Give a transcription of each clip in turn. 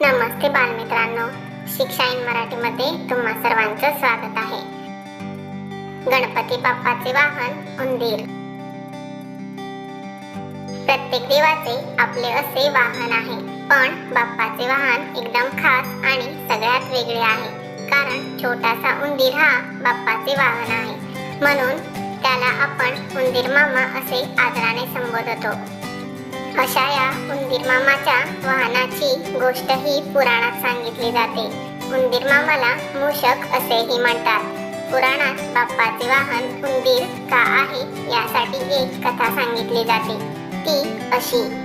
नमस्ते बालमित्रांनो. शिक्षा इन मराठीमध्ये तुम्हा सर्वांचं स्वागत आहे. गणपती बाप्पाचे वाहन उंदीर. प्रत्येक देवाचे आपले असे वाहन आहे. पण बाप्पाचे वाहन एकदम खास आणि सगळ्यात वेगळे आहे. कारण छोटासा उंदीर हा बाप्पाचे वाहन आहे. म्हणून त्याला आपण उंदीर मामा असे आदराने संबोधतो. अशा या उंदीर मामाच्या वाहनाची गोष्ट ही पुराणात सांगितली जाते. उंदीर मामाला मूषक असेही म्हणतात. पुराणात बाप्पाचे वाहन उंदीर का आहे यासाठी एक कथा सांगितली जाते. ती अशी.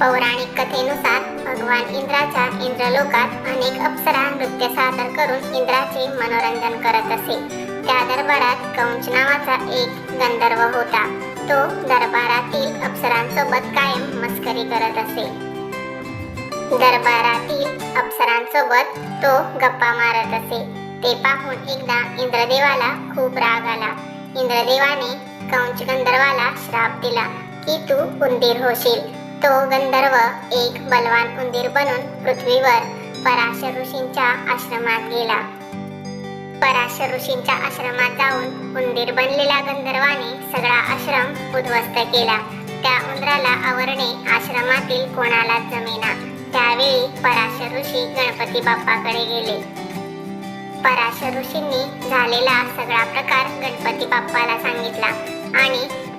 पौराणिक कथेनुसार भगवान इंद्राच्या इंद्रलोकात अनेक अप्सरा नृत्य सादर करून इंद्राचे मनोरंजन करत असे. त्या दरबारात कंच नावाचा एक गंधर्व होता. तो दरबारातील अप्सरांसोबत कायम मस्करी करत असे दरबारातील अप्सरांसोबत तो गप्पा मारत असे. ते पाहून एकदा इंद्रदेवाला खूप राग आला. इंद्रदेवाने कंच गंधर्वाला श्राप दिला की तू उंदीर होशील. तो गंधर्व एक बलवान उंदीर बनून पृथ्वीवर पराशर ऋषींच्या आश्रमात गेला. पराशर ऋषींच्या आश्रमात जाऊन उंदीर बनलेल्या गंधर्वाने सगळा आश्रम उद्ध्वस्त केला. त्या उंदराला आवरणे आश्रमातील कोणालाच जमेना. त्यावेळी पराशर ऋषी गणपती बाप्पाकडे गेले. पराशर ऋषींनी झालेला सगळा प्रकार गणपती बाप्पाला सांगितला आणि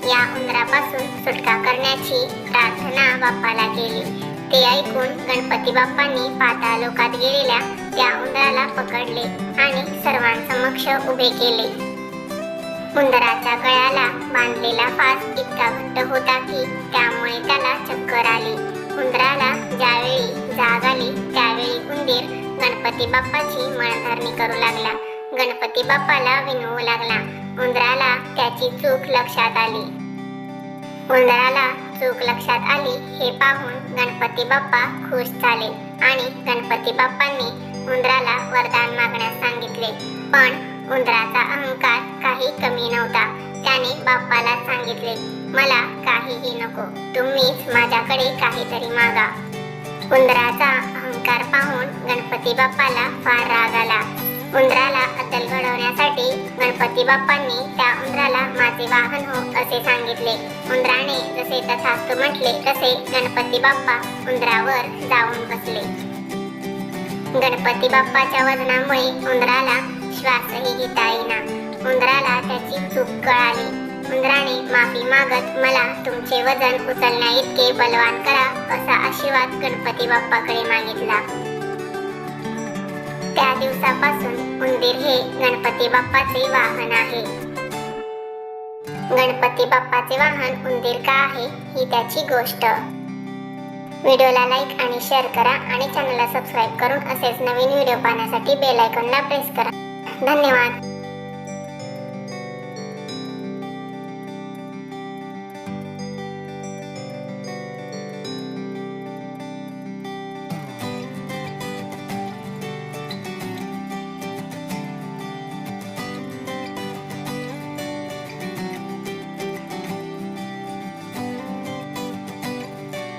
या उंदरापासून सुटका करण्याची प्रार्थना बाप्पाला केली. ते ऐकून गणपती बाप्पांनी पाताळलोकात गेलेल्या त्या उंदराला पकडले आणि सर्वांसमक्ष उभे केले. उंदराच्या गळ्याला बांधलेला फास इतका घट्ट होता की त्यामुळे त्याला चक्कर आली. उंदराला ज्यावेळी जाग आली त्यावेळी उंदीर गणपती बाप्पाची मळधरणी करू लागला. गणपती बाप्पाला विनवू लागला. उंदराला त्याची चूक लक्षात आली. उंदराला चूक लक्षात आली हे पाहून गणपती बाप्पा खुश झाले आणि गणपती बाप्पांनी उंदराला वरदान मागण्यास सांगितले. पण उंदराचा अहंकार काही कमी नव्हता. त्याने बाप्पाला सांगितले मला काहीही नको. तुम्हीच माझ्याकडे काहीतरी मागा. उंदराचा अहंकार पाहून गणपती बाप्पाला फार राग आला. उंदराला अद्दल घडवण्यासाठी गणपती बाप्पांनी त्या उंदराला माझे वाहन हो असे सांगितले. उंदराने जसे तथास्तु म्हटले तसे गणपती बाप्पा उंदरावर जाऊन बसले. गणपती बाप्पाच्या वजनामुळे उंदराला श्वासही घेता येईना. उंदराला त्याची चूक कळाली. उंदराने माफी मागत मला तुमचे वजन उचलण्या इतके बलवान करा असा आशीर्वाद गणपती बाप्पाकडे मागितला. त्या दिवसापासून उंदीर हे गणपती बाप्पाचे वाहन आहे. गणपती बाप्पाचे वाहन उंदीर का आहे ही त्याची गोष्ट. व्हिडिओला लाईक आणि शेअर करा आणि चॅनलला सबस्क्राईब करून असेच नवीन व्हिडिओ पाहण्यासाठी बेल आयकॉनला प्रेस करा. धन्यवाद.